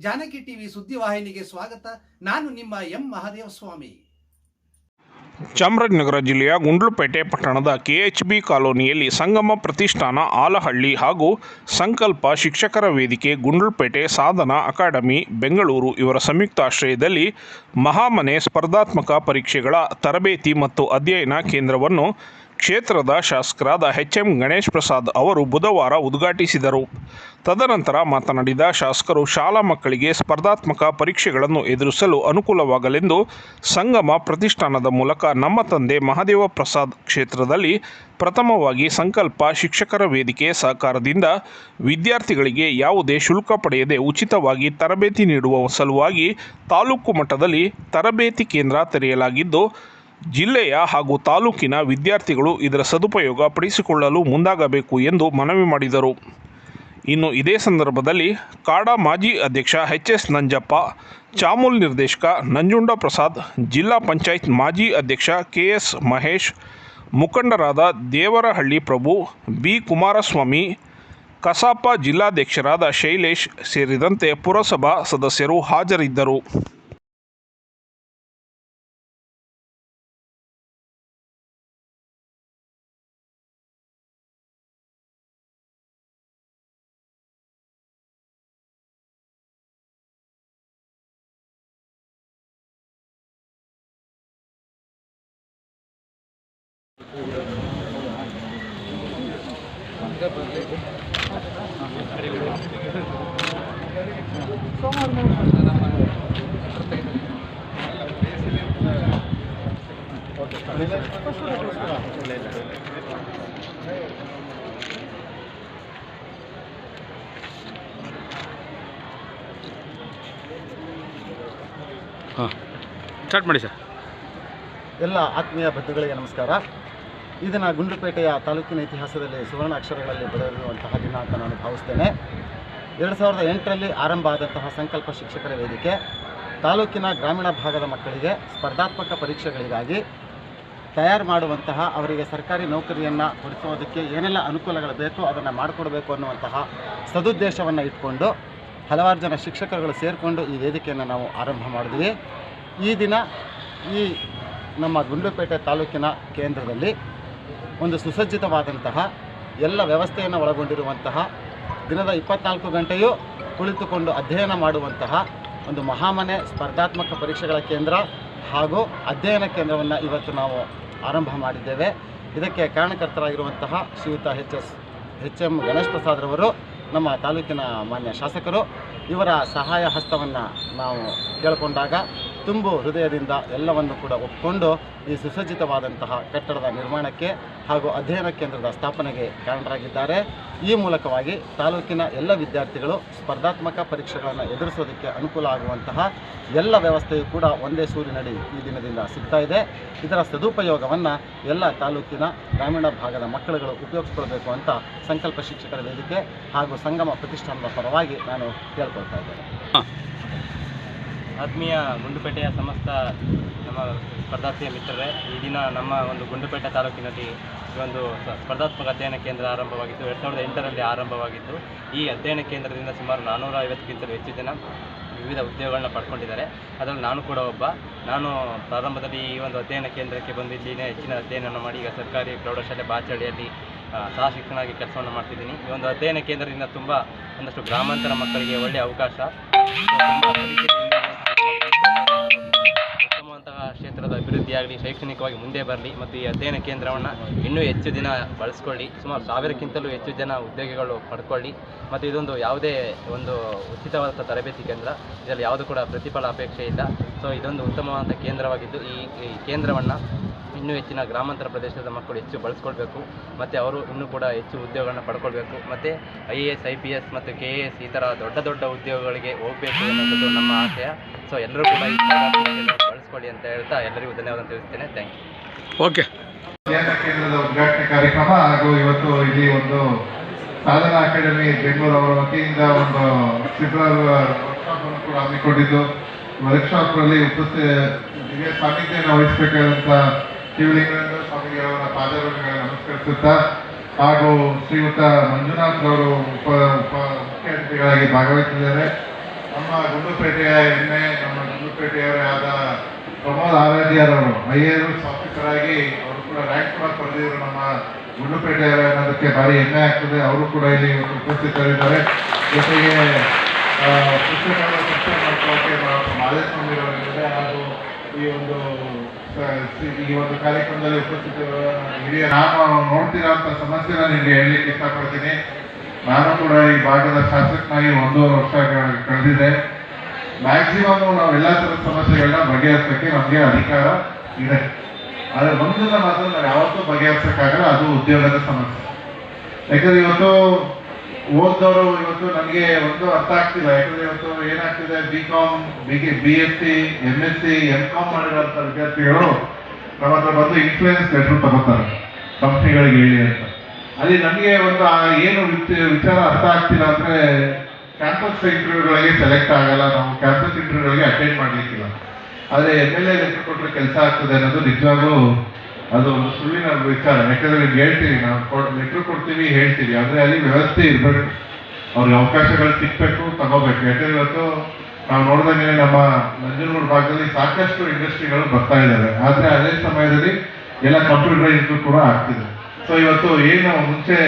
Janaki TV ಸುದ್ದಿವಾಹಿನಿಗೆ ಸ್ವಾಗತ. ನಾನು ನಿಮ್ಮ ಎಂ ಮಹಾದೇವ ಸ್ವಾಮಿ. ಚಾಮರಾಜನಗರ ಜಿಲ್ಲೆಯ ಗುಂಡ್ಲುಪೇಟೆ ಪಟ್ಟಣದ ಕೆಎಚ್ಬಿ ಕಾಲೋನಿಯಲ್ಲಿ ಸಂಗಮ ಪ್ರತಿಷ್ಠಾನ ಆಲಹಳ್ಳಿ ಹಾಗೂ ಸಂಕಲ್ಪ ಶಿಕ್ಷಕರ ವೇದಿಕೆ ಗುಂಡ್ಲುಪೇಟೆ ಸಾಧನ ಅಕಾಡೆಮಿ, ಬೆಂಗಳೂರು ಇವರ ಸಂಯುಕ್ತ ಆಶ್ರಯದಲ್ಲಿ ಮಹಾಮನೆ ಸ್ಪರ್ಧಾತ್ಮಕ ಪರೀಕ್ಷೆಗಳ ತರಬೇತಿ ಮತ್ತು ಅಧ್ಯಯನ ಕೇಂದ್ರವನ್ನು ಕ್ಷೇತ್ರದ ಶಾಸಕರಾದ ಎಚ್ ಎಂ ಗಣೇಶ್ ಪ್ರಸಾದ್ ಅವರು ಬುಧವಾರ ಉದ್ಘಾಟಿಸಿದರು. ತದನಂತರ ಮಾತನಾಡಿದ ಶಾಸಕರು, ಶಾಲಾ ಮಕ್ಕಳಿಗೆ ಸ್ಪರ್ಧಾತ್ಮಕ ಪರೀಕ್ಷೆಗಳನ್ನು ಎದುರಿಸಲು ಅನುಕೂಲವಾಗಲೆಂದು ಸಂಗಮ ಪ್ರತಿಷ್ಠಾನದ ಮೂಲಕ ನಮ್ಮ ತಂದೆ ಮಹಾದೇವ ಪ್ರಸಾದ್ ಕ್ಷೇತ್ರದಲ್ಲಿ ಪ್ರಥಮವಾಗಿ ಸಂಕಲ್ಪ ಶಿಕ್ಷಕರ ವೇದಿಕೆ ಸಹಕಾರದಿಂದ ವಿದ್ಯಾರ್ಥಿಗಳಿಗೆ ಯಾವುದೇ ಶುಲ್ಕ ಪಡೆಯದೆ ಉಚಿತವಾಗಿ ತರಬೇತಿ ನೀಡುವ ಸಲುವಾಗಿ ತಾಲೂಕು ಮಟ್ಟದಲ್ಲಿ ತರಬೇತಿ ಕೇಂದ್ರ ತೆರೆಯಲಾಗಿದ್ದು ಜಿಲ್ಲೆಯ ಹಾಗೂ ತಾಲೂಕಿನ ವಿದ್ಯಾರ್ಥಿಗಳು ಇದರ ಸದುಪಯೋಗ ಪಡಿಸಿಕೊಳ್ಳಲು ಮುಂದಾಗಬೇಕು ಎಂದು ಮನವಿ ಮಾಡಿದರು. ಇನ್ನು ಇದೇ ಸಂದರ್ಭದಲ್ಲಿ ಕಾಡಾ ಮಾಜಿ ಅಧ್ಯಕ್ಷ ಎಚ್ ಎಸ್ ನಂಜಪ್ಪ, ಚಾಮೂಲ್ ನಿರ್ದೇಶಕ ನಂಜುಂಡ ಪ್ರಸಾದ್, ಜಿಲ್ಲಾ ಪಂಚಾಯತ್ ಮಾಜಿ ಅಧ್ಯಕ್ಷ ಕೆ ಎಸ್ ಮಹೇಶ್, ಮುಖಂಡರಾದ ದೇವರಹಳ್ಳಿ ಪ್ರಭು, ಬಿ ಕುಮಾರಸ್ವಾಮಿ, ಕಸಾಪ ಜಿಲ್ಲಾಧ್ಯಕ್ಷರಾದ ಶೈಲೇಶ್ ಸೇರಿದಂತೆ ಪುರಸಭಾ ಸದಸ್ಯರು ಹಾಜರಿದ್ದರು. ಹಾಂ. ಸ್ಟಾರ್ಟ್ ಮಾಡಿ ಸರ್. ಎಲ್ಲ ಆತ್ಮೀಯ ಬಂಧುಗಳಿಗೆ ನಮಸ್ಕಾರ. ಈ ದಿನ ಗುಂಡ್ಲುಪೇಟೆಯ ತಾಲೂಕಿನ ಇತಿಹಾಸದಲ್ಲಿ ಸುವರ್ಣ ಅಕ್ಷರಗಳಲ್ಲಿ ಬರೆದಿರುವಂತಹ ದಿನ ಅಂತ ನಾನು ಭಾವಿಸ್ತೇನೆ. ಎರಡು ಸಾವಿರದ ಎಂಟರಲ್ಲಿ ಆರಂಭ ಆದಂತಹ ಸಂಕಲ್ಪ ಶಿಕ್ಷಕರ ವೇದಿಕೆ, ತಾಲೂಕಿನ ಗ್ರಾಮೀಣ ಭಾಗದ ಮಕ್ಕಳಿಗೆ ಸ್ಪರ್ಧಾತ್ಮಕ ಪರೀಕ್ಷೆಗಳಿಗಾಗಿ ತಯಾರು ಮಾಡುವಂತಹ, ಅವರಿಗೆ ಸರ್ಕಾರಿ ನೌಕರಿಯನ್ನು ಕೊಡಿಸೋದಕ್ಕೆ ಏನೆಲ್ಲ ಅನುಕೂಲಗಳು ಬೇಕೋ ಅದನ್ನು ಮಾಡಿಕೊಡಬೇಕು ಅನ್ನುವಂತಹ ಸದುದ್ದೇಶವನ್ನು ಇಟ್ಕೊಂಡು ಹಲವಾರು ಜನ ಶಿಕ್ಷಕರುಗಳು ಸೇರಿಕೊಂಡು ಈ ವೇದಿಕೆಯನ್ನು ನಾವು ಆರಂಭ ಮಾಡಿದ್ವಿ. ಈ ದಿನ ಈ ನಮ್ಮ ಗುಂಡ್ಲುಪೇಟೆ ತಾಲೂಕಿನ ಕೇಂದ್ರದಲ್ಲಿ ಒಂದು ಸುಸಜ್ಜಿತವಾದಂತಹ ಎಲ್ಲ ವ್ಯವಸ್ಥೆಯನ್ನು ಒಳಗೊಂಡಿರುವಂತಹ ದಿನದ ಇಪ್ಪತ್ನಾಲ್ಕು ಗಂಟೆಯೂ ಕುಳಿತುಕೊಂಡು ಅಧ್ಯಯನ ಮಾಡುವಂತಹ ಒಂದು ಮಹಾಮನೆ ಸ್ಪರ್ಧಾತ್ಮಕ ಪರೀಕ್ಷೆಗಳ ಕೇಂದ್ರ ಹಾಗೂ ಅಧ್ಯಯನ ಕೇಂದ್ರವನ್ನು ಇವತ್ತು ನಾವು ಆರಂಭ ಮಾಡಿದ್ದೇವೆ. ಇದಕ್ಕೆ ಕಾರಣಕರ್ತರಾಗಿರುವಂತಹ ಶ್ರೀಯುತ H S, H M Ganesh ಪ್ರಸಾದ್ರವರು ನಮ್ಮ ತಾಲೂಕಿನ ಮಾನ್ಯ ಶಾಸಕರು ಇವರ ಸಹಾಯ ಹಸ್ತವನ್ನು ನಾವು ಕೇಳಿಕೊಂಡಾಗ ತುಂಬು ಹೃದಯದಿಂದ ಎಲ್ಲವನ್ನು ಕೂಡ ಒಪ್ಪಿಕೊಂಡು ಈ ಸುಸಜ್ಜಿತವಾದಂತಹ ಕಟ್ಟಡದ ನಿರ್ಮಾಣಕ್ಕೆ ಹಾಗೂ ಅಧ್ಯಯನ ಕೇಂದ್ರದ ಸ್ಥಾಪನೆಗೆ ಕಾರಣರಾಗಿದ್ದಾರೆ. ಈ ಮೂಲಕವಾಗಿ ತಾಲೂಕಿನ ಎಲ್ಲ ವಿದ್ಯಾರ್ಥಿಗಳು ಸ್ಪರ್ಧಾತ್ಮಕ ಪರೀಕ್ಷೆಗಳನ್ನು ಎದುರಿಸೋದಕ್ಕೆ ಅನುಕೂಲ ಆಗುವಂತಹ ಎಲ್ಲ ವ್ಯವಸ್ಥೆಯು ಕೂಡ ಒಂದೇ ಸೂರಿನಡಿ ಈ ದಿನದಿಂದ ಸಿಗ್ತಾ ಇದೆ. ಇದರ ಸದುಪಯೋಗವನ್ನು ಎಲ್ಲ ತಾಲೂಕಿನ ಗ್ರಾಮೀಣ ಭಾಗದ ಮಕ್ಕಳುಗಳು ಉಪಯೋಗಿಸ್ಕೊಳ್ಬೇಕು ಅಂತ ಸಂಕಲ್ಪ ಶಿಕ್ಷಕರ ವೇದಿಕೆ ಹಾಗೂ ಸಂಗಮ ಪ್ರತಿಷ್ಠಾನದ ಪರವಾಗಿ ನಾನು ಕೇಳ್ಕೊಳ್ತಾ ಇದ್ದೇನೆ. ಆತ್ಮೀಯ ಗುಂಡುಪೇಟೆಯ ಸಮಸ್ತ ನಮ್ಮ ಸ್ಪರ್ಧಾರ್ಥಿಯ ಮಿತ್ರರೇ, ಈ ದಿನ ನಮ್ಮ ಒಂದು ಗುಂಡುಪೇಟೆ ತಾಲೂಕಿನಲ್ಲಿ ಈ ಒಂದು ಸ್ಪರ್ಧಾತ್ಮಕ ಅಧ್ಯಯನ ಕೇಂದ್ರ ಆರಂಭವಾಗಿದ್ದು, ಎರಡು ಸಾವಿರದ ಎಂಟರಲ್ಲಿ ಆರಂಭವಾಗಿದ್ದು, ಈ ಅಧ್ಯಯನ ಕೇಂದ್ರದಿಂದ ಸುಮಾರು ನಾನ್ನೂರ ಐವತ್ತಕ್ಕಿಂತಲೂ ಹೆಚ್ಚು ಜನ ವಿವಿಧ ಉದ್ಯೋಗಗಳನ್ನ ಪಡ್ಕೊಂಡಿದ್ದಾರೆ. ಅದರಲ್ಲಿ ನಾನು ಕೂಡ ಒಬ್ಬ. ನಾನು ಪ್ರಾರಂಭದಲ್ಲಿ ಈ ಒಂದು ಅಧ್ಯಯನ ಕೇಂದ್ರಕ್ಕೆ ಬಂದು ಇಲ್ಲಿನೇ ಹೆಚ್ಚಿನ ಅಧ್ಯಯನವನ್ನು ಮಾಡಿ, ಈಗ ಸರ್ಕಾರಿ ಪ್ರೌಢಶಾಲೆ ಬಾಚಳಿಯಲ್ಲಿ ಸಹ ಶಿಕ್ಷಣವಾಗಿ ಕೆಲಸವನ್ನು ಮಾಡ್ತಿದ್ದೀನಿ. ಈ ಒಂದು ಅಧ್ಯಯನ ಕೇಂದ್ರದಿಂದ ತುಂಬ ಒಂದಷ್ಟು ಗ್ರಾಮಾಂತರ ಮಕ್ಕಳಿಗೆ ಒಳ್ಳೆಯ ಅವಕಾಶ. ಕ್ಷೇತ್ರದ ಅಭಿವೃದ್ಧಿ ಆಗಲಿ ಶೈಕ್ಷಣಿಕವಾಗಿ ಮುಂದೆ ಬರಲಿ ಮತ್ತು ಈ ಅಧ್ಯಯನ ಕೇಂದ್ರವನ್ನು ಇನ್ನೂ ಹೆಚ್ಚು ದಿನ ಬಳಸ್ಕೊಳ್ಳಿ. ಸುಮಾರು ಸಾವಿರಕ್ಕಿಂತಲೂ ಹೆಚ್ಚು ಜನ ಉದ್ಯೋಗಗಳು ಪಡ್ಕೊಳ್ಳಿ. ಮತ್ತು ಇದೊಂದು ಯಾವುದೇ ಒಂದು ಉಚಿತವಾದ ತರಬೇತಿ ಕೇಂದ್ರ. ಇದರಲ್ಲಿ ಯಾವುದು ಕೂಡ ಪ್ರತಿಫಲ ಅಪೇಕ್ಷೆ ಇಲ್ಲ. ಸೊ, ಇದೊಂದು ಉತ್ತಮವಾದ ಕೇಂದ್ರವಾಗಿದ್ದು, ಈ ಈ ಕೇಂದ್ರವನ್ನು ಇನ್ನೂ ಹೆಚ್ಚಿನ ಗ್ರಾಮಾಂತರ ಪ್ರದೇಶದ ಮಕ್ಕಳು ಹೆಚ್ಚು ಬಳಸ್ಕೊಳ್ಬೇಕು. ಮತ್ತು ಅವರು ಇನ್ನೂ ಕೂಡ ಹೆಚ್ಚು ಉದ್ಯೋಗಗಳನ್ನ ಪಡ್ಕೊಳ್ಬೇಕು. ಮತ್ತು I A S, I P S ಮತ್ತು ಕೆ ಎ ಎಸ್ ಈ ಥರ ದೊಡ್ಡ ದೊಡ್ಡ ಉದ್ಯೋಗಗಳಿಗೆ ಹೋಗಬೇಕು ಅನ್ನೋದು ನಮ್ಮ ಆಶಯ. ಸೊ, ಎಲ್ಲರೂ ಕೂಡ ಬಳಸ್ಕೊಳ್ಳಿ ಅಂತ ಹೇಳ್ತಾ ಎಲ್ಲರಿಗೂ ಧನ್ಯವಾದ ತಿಳಿಸ್ತೇನೆ. ಥ್ಯಾಂಕ್ ಯು ಓಕೆ ಕೇಂದ್ರದ ಉದ್ಘಾಟನೆ ಕಾರ್ಯಕ್ರಮ ಹಾಗೂ ಇವತ್ತು ಇಲ್ಲಿ ಒಂದು ಸಾಧನಾ ಅಕಾಡೆಮಿ ಬೆಂಗಳೂರು ಅವರ ವತಿಯಿಂದ ಒಂದು ಶಿಬಿರ ವರ್ಕ್ಶಾಪ್ ಅನ್ನು ಕೂಡ ಹಮ್ಮಿಕೊಂಡಿದ್ದು. ವರ್ಕ್ಶಾಪ್ನಲ್ಲಿ ಉಪಸ್ಥಿತ ದಿವ್ಯ ಸಾನ್ನಿಧ್ಯವನ್ನು ವಹಿಸಬೇಕಾದಂತ ಸ್ವಾಮಿಗೆ ಸ್ವಾಮಿಗಳವರ ಪಾದಗಳನ್ನು ನಮಸ್ಕರಿಸುತ್ತಾ ಹಾಗೂ ಶ್ರೀಯುತ ಮಂಜುನಾಥ್ ಅವರು ಉಪ ಉಪ ಮುಖ್ಯ ಅತಿಥಿಗಳಾಗಿ ಭಾಗವಹಿಸಿದ್ದಾರೆ. ನಮ್ಮ ಗುಂಡುಪೇಟೆಯ ಹೆಮ್ಮೆ ನಮ್ಮ ಗುಂಡುಪೇಟೆಯವರೇ ಆದ ಪ್ರಮೋದ್ ಆರಾಧ್ಯರವರು ಐ ಎ ಎಸ್ ಅವರು ಕೂಡ ರ್ಯಾಂಕ್ ಕೂಡ ಪಡೆದಿದ್ರು. ನಮ್ಮ ಗುಂಡ್ಲುಪೇಟೆಯವರ ಅನ್ನೋದಕ್ಕೆ ಭಾರಿ ಹೆಮ್ಮೆ ಆಗ್ತದೆ. ಅವರು ಕೂಡ ಇಲ್ಲಿ ಉಪಸ್ಥಿತರಿದ್ದಾರೆ. ಜೊತೆಗೆ ಶಿಕ್ಷಣ ಪುಸ್ತಕಗಳ ಚರ್ಚೆ ಮಾಡ್ಕೊಳ್ಳೋಕೆ ಮಾದೇಸ್ವಾಮಿರವರಿದ್ದಾರೆ ಹಾಗೂ ಈ ಒಂದು ಈ ಒಂದು ಕಾರ್ಯಕ್ರಮದಲ್ಲಿ ಉಪಸ್ಥಿತರಿರುವ ಹಿರಿಯ ನಾನು ಅಂತ ಸಮಸ್ಯೆನ ನಿಮಗೆ ಹೇಳಲಿಕ್ಕೆ ಇಷ್ಟಪಡ್ತೀನಿ. ನಾನು ಕೂಡ ಈ ಭಾಗದ ಶಾಸಕನಾಗಿ ಒಂದೂವರೆ ವರ್ಷ ಕಳೆದಿದೆ ಮ್ಯಾಕ್ಸಿಮಮ್ ನಾವು ಎಲ್ಲ ಥರದ ಸಮಸ್ಯೆಗಳನ್ನ ಬಗೆಹರಿಸೋಕ್ಕೆ ನಮಗೆ ಅಧಿಕಾರ ಇದೆ. ಆದರೆ ಒಂದನ್ನ ಮಾತ್ರ ನಾವು ಯಾವತ್ತೂ ಬಗೆಹರಿಸೋಕ್ಕಾಗಲ್ಲ, ಅದು ಉದ್ಯೋಗದ ಸಮಸ್ಯೆ. ಯಾಕಂದ್ರೆ ಇವತ್ತು ಓದ್ದವರು ಇವತ್ತು ನನಗೆ ಒಂದು ಅರ್ಥ ಆಗ್ತಿಲ್ಲ. ಯಾಕಂದ್ರೆ ಇವತ್ತು ಏನಾಗ್ತಿದೆ? B com B B S C M S C M com ಮಾಡಿರೋಂಥ ವಿದ್ಯಾರ್ಥಿಗಳು ನಮ್ಮ ಹತ್ರ ಬಂದು ಇನ್ಫ್ಲೂಯೆನ್ಸ್ ಲೆಟರ್ ತಗೋತಾರೆ. ಕಂಪ್ನಿಗಳಿಗೆ ಹೇಳಿ ಅಂತ. ಅಲ್ಲಿ ನನಗೆ ಒಂದು ಏನು ವಿಚ- ವಿಚಾರ ಅರ್ಥ ಆಗ್ತಿಲ್ಲ ಅಂದ್ರೆ ಕ್ಯಾಂಪಸ್ ಇಂಟರ್ವ್ಯೂಗಳಿಗೆ ಸೆಲೆಕ್ಟ್ ಆಗಲ್ಲ, ನಾವು ಕ್ಯಾಂಪಸ್ ಇಂಟರ್ವ್ಯೂಗಳಿಗೆ ಅಟೆಂಡ್ ಮಾಡಲಿಕ್ಕಿಲ್ಲ. ಆದರೆ ಎಂ ಎಲ್ ಎ ಕೊಟ್ಟರೆ ಕೆಲಸ ಆಗ್ತದೆ ಅನ್ನೋದು ನಿಜವಾಗ್ಲೂ ಅದು ಸುಳ್ಳಿನ ವಿಚಾರ. ಯಾಕಂದ್ರೆ ನಿಮ್ಗೆ ಹೇಳ್ತೀವಿ ನಾವು ಲೆಟರ್ ಕೊಡ್ತೀವಿ, ಹೇಳ್ತೀವಿ. ಆದರೆ ಅಲ್ಲಿ ವ್ಯವಸ್ಥೆ ಇರಬೇಕು. ಅವ್ರಿಗೆ ಅವಕಾಶಗಳು ಸಿಕ್ಕಬೇಕು ತಗೋಬೇಕು. ಯಾಕಂದ್ರೆ ಇವತ್ತು ನಾವು ನೋಡಿದಂಗೆ ನಮ್ಮ ನಂಜನಗೂಡು ಭಾಗದಲ್ಲಿ ಸಾಕಷ್ಟು ಇಂಡಸ್ಟ್ರಿಗಳು ಬರ್ತಾ ಇದ್ದಾವೆ ಆದ್ರೆ ಅದೇ ಸಮಯದಲ್ಲಿ ಎಲ್ಲ ಕಂಪ್ಯೂಟರೈಸ್ಡ್ ಕೂಡ ಆಗ್ತಿದೆ. ಸೊ ಇವತ್ತು ಏನು ಮುಂಚೆ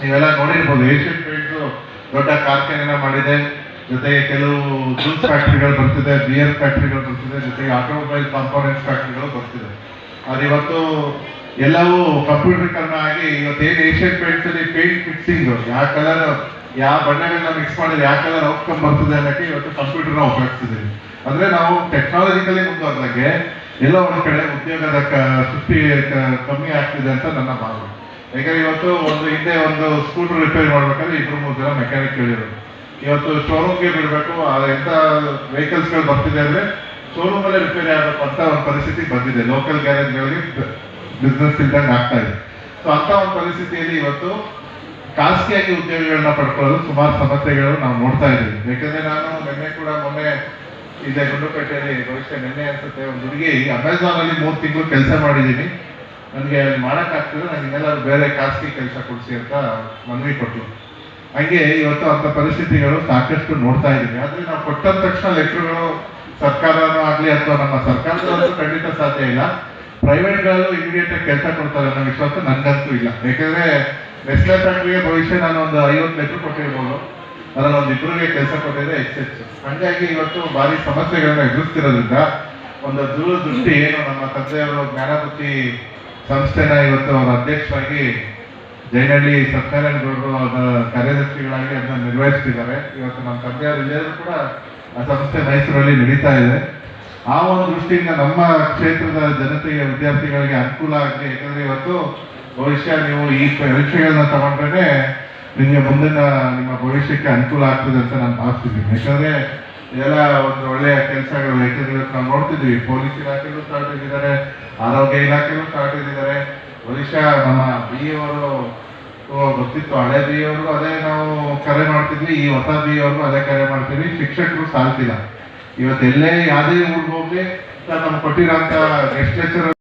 ನೀವೆಲ್ಲ ನೋಡಿರ್ಬೋದು, ಏಷ್ಯನ್ ಪೇಂಟ್ಸ್ ದೊಡ್ಡ ಕಾರ್ಖಾನೆನ ಮಾಡಿದೆ. ಜೊತೆಗೆ ಕೆಲವು ಜ್ಯೂಸ್ ಫ್ಯಾಕ್ಟ್ರಿಗಳು ಬರ್ತಿದೆ, ಬಿಯರ್ ಫ್ಯಾಕ್ಟ್ರಿಗಳು ಬರ್ತಿದೆ, ಜೊತೆಗೆ ಆಟೋಮೊಬೈಲ್ ಕಾಂಪೋನೆಂಟ್ ಫ್ಯಾಕ್ಟ್ರಿಗಳು ಬರ್ತಿದೆ. ಅದು ಇವತ್ತು ಎಲ್ಲವೂ ಕಂಪ್ಯೂಟರೀಕರಣ ಆಗಿ ಇವತ್ತೇನು ಏಷ್ಯನ್ ಪೇಂಟ್ಸ್ ಅಲ್ಲಿ ಪೇಂಟ್ ಫಿಕ್ಸಿಂಗ್, ಯಾವ ಕಲರ್, ಯಾವ ಬಣ್ಣಗಳನ್ನ ಮಿಕ್ಸ್ ಮಾಡಿದ್ರೆ ಯಾವ ಕಲರ್ ಔಟ್ಕಮ್ ಬರ್ತದೆ ಅನ್ನೋಕ್ಕೆ ಇವತ್ತು ಕಂಪ್ಯೂಟರ್ನ ಉಪಯೋಗಿಸ್ತಿದ್ದೀವಿ. ಅಂದ್ರೆ ನಾವು ಟೆಕ್ನಾಲಜಿಕಲಿ ಮುಂದುವರೆದಂಗೆ ಎಲ್ಲ ಒಂದು ಕಡೆ ಉದ್ಯೋಗದ ಸೃಷ್ಟಿ ಕಮ್ಮಿ ಆಗ್ತಿದೆ ಅಂತ ನನ್ನ ಭಾವನೆ. ಯಾಕಂದ್ರೆ ಇವತ್ತು ಒಂದು ಹಿಂದೆ ಒಂದು ಸ್ಕೂಟರ್ ರಿಪೇರಿ ಮಾಡ್ಬೇಕಾದ್ರೆ ಇಬ್ರು ಮೂರು ಜನ ಮೆಕ್ಯಾನಿಕ್ ಕೇಳಿರೋದು ಇವತ್ತು ಶೋರೂಮ್ಗೆ ಬಿಡಬೇಕು ಎಂತ ವೆಹಿಕಲ್ಸ್ಗಳು ಬರ್ತಿದೆ ಅಂದ್ರೆ ಅಲ್ಲೇ ರಿಪೇರಿ ಆಗಬೇಕು ಅಂತ ಒಂದು ಪರಿಸ್ಥಿತಿ ಬಂದಿದೆ. ಲೋಕಲ್ ಗ್ಯಾರೇಜ್ಗಳಿಗೆ ಬಿಸ್ನೆಸ್ ಇಲ್ದಂಗೆ ಆಗ್ತಾ ಇದೆ. ಸೊ ಅಂತ ಒಂದು ಪರಿಸ್ಥಿತಿಯಲ್ಲಿ ಇವತ್ತು ಖಾಸಗಿಯಾಗಿ ಉದ್ಯೋಗಗಳನ್ನ ಪಡ್ಕೊಳ್ಳೋದು ಸುಮಾರು ಸಮಸ್ಯೆಗಳು ನಾವು ನೋಡ್ತಾ ಇದ್ದೀವಿ. ಯಾಕಂದ್ರೆ ನಾನು ನಿನ್ನೆ ಕೂಡ ಮೊನ್ನೆ ಇದೆ ಗುಂಡುಪೇಟೆಯಲ್ಲಿ ಭವಿಷ್ಯ ನಿನ್ನೆ ಅನ್ಸುತ್ತೆ, ಒಂದು ಹುಡುಗಿ ಅಮೆಝಾನ್ ಅಲ್ಲಿ ಮೂರು ತಿಂಗಳು ಕೆಲಸ ಮಾಡಿದ್ದೀನಿ. ನನಗೆ ಮಾಡೋಕ್ಕಾಗ್ತಿಲ್ಲ ನನಗೆ ಬೇರೆ ಖಾಸಗಿ ಕೆಲಸ ಕೊಡಿಸಿ ಅಂತ ಮನವಿ ಕೊಟ್ಟರು. ಹಂಗೆ ಇವತ್ತು ಅಂತ ಪರಿಸ್ಥಿತಿಗಳು ಸಾಕಷ್ಟು ನೋಡ್ತಾ ಇದ್ದೀವಿ ಆದ್ರೆ ನಾವು ಕೊಟ್ಟ ತಕ್ಷಣ ಲೆಟರ್ಗಳು ಸರ್ಕಾರನೂ ಆಗಲಿ ಅಥವಾ ನಮ್ಮ ಸರ್ಕಾರದಲ್ಲೂ ಖಂಡಿತ ಸಾಧ್ಯ ಇಲ್ಲ. ಪ್ರೈವೇಟ್ಗಳಲ್ಲೂ ಇಮಿಡಿಯೇಟ್ ಆಗಿ ಕೆಲಸ ಕೊಡ್ತಾರೆ ಅನ್ನೋ ವಿಶ್ವಾಸ ನನಗಂತೂ ಇಲ್ಲ. ಯಾಕಂದ್ರೆ ನೆಸ್ಲೆ ಫ್ಯಾಕ್ಟ್ರಿಗೆ ಭವಿಷ್ಯ ನಾನು ಒಂದು ಐವತ್ತು ಲೆಟ್ರ್ ಕೊಟ್ಟಿರ್ಬೋದು. ಅದರಲ್ಲಿ ಒಂದು ಇಬ್ಬರಿಗೆ ಕೆಲಸ ಕೊಟ್ಟಿದ್ರೆ ಹೆಚ್ಚೆಚ್ಚು ಹಾಗಾಗಿ ಇವತ್ತು ಭಾರಿ ಸಮಸ್ಯೆಗಳನ್ನ ಎದುರಿಸ್ತಿರೋದ್ರಿಂದ ಒಂದು ದೂರದೃಷ್ಟಿ ಏನು ನಮ್ಮ ತಂದೆಯವರು ಜ್ಞಾನಬುದ್ಧಿ ಸಂಸ್ಥೆನ ಇವತ್ತು ಅವರ ಅಧ್ಯಕ್ಷರಾಗಿ ಜೈನಹಳ್ಳಿ ಸತ್ಯನಾರಾಯಣ ಗೌಡರು ಅದರ ಕಾರ್ಯದರ್ಶಿಗಳಾಗಿ ಅದನ್ನ ನಿರ್ವಹಿಸ್ತಿದ್ದಾರೆ. ಇವತ್ತು ನಮ್ಮ ತಂದೆಯವರು ಎಲ್ಲರೂ ಕೂಡ ಆ ಸಂಸ್ಥೆ ಮೈಸೂರಲ್ಲಿ ನಡೀತಾ ಇದೆ. ಆ ಒಂದು ದೃಷ್ಟಿಯಿಂದ ನಮ್ಮ ಕ್ಷೇತ್ರದ ಜನತೆಗೆ ವಿದ್ಯಾರ್ಥಿಗಳಿಗೆ ಅನುಕೂಲ ಆಗಲಿ, ಯಾಕಂದ್ರೆ ಇವತ್ತು ಭವಿಷ್ಯ ನೀವು ಈ ಪರೀಕ್ಷೆಗಳನ್ನ ತಗೊಂಡ್ರೆ ನಿಮಗೆ ಮುಂದಿನ ನಿಮ್ಮ ಭವಿಷ್ಯಕ್ಕೆ ಅನುಕೂಲ ಆಗ್ತದೆ ಅಂತ ನಾನು ಭಾವಿಸ್ತಿದ್ದೀನಿ. ಯಾಕಂದ್ರೆ ಇದೆಲ್ಲ ಒಂದು ಒಳ್ಳೆಯ ಕೆಲಸಗಳು ಇವತ್ತು ನಾವು ನೋಡ್ತಿದ್ವಿ ಪೊಲೀಸ್ ಇಲಾಖೆಗೂ ಸ್ಟಾರ್ಟ್ ಆಗಿದ್ದಾರೆ ಆರೋಗ್ಯ ಇಲಾಖೆಗೂ ಸ್ಟಾರ್ಟ್ ಆಗಿದ್ದಾರೆ ಬಹುಶಃ ನಮ್ಮ ಬಿ ಅವರು ಗೊತ್ತಿತ್ತು. ಹಳೆ ಬಿ ಅವ್ರಿಗೂ ಅದೇ ನಾವು ಕರೆ ಮಾಡ್ತಿದ್ವಿ, ಈ ಹೊಸ ಬಿ ಅವ್ರಿಗೂ ಅದೇ ಕರೆ ಮಾಡ್ತೀವಿ ಶಿಕ್ಷಕರು ಸಾಲ್ತಿಲ್ಲ ಇವತ್ತೆಲ್ಲೇ ಯಾವುದೇ ಊರಿಗೆ ಸರ್, ನಮ್ಗೆ ಕೊಟ್ಟಿರೋಂಥ ಗೆಸ್ಟ್ ಲೆಕ್ಚರ್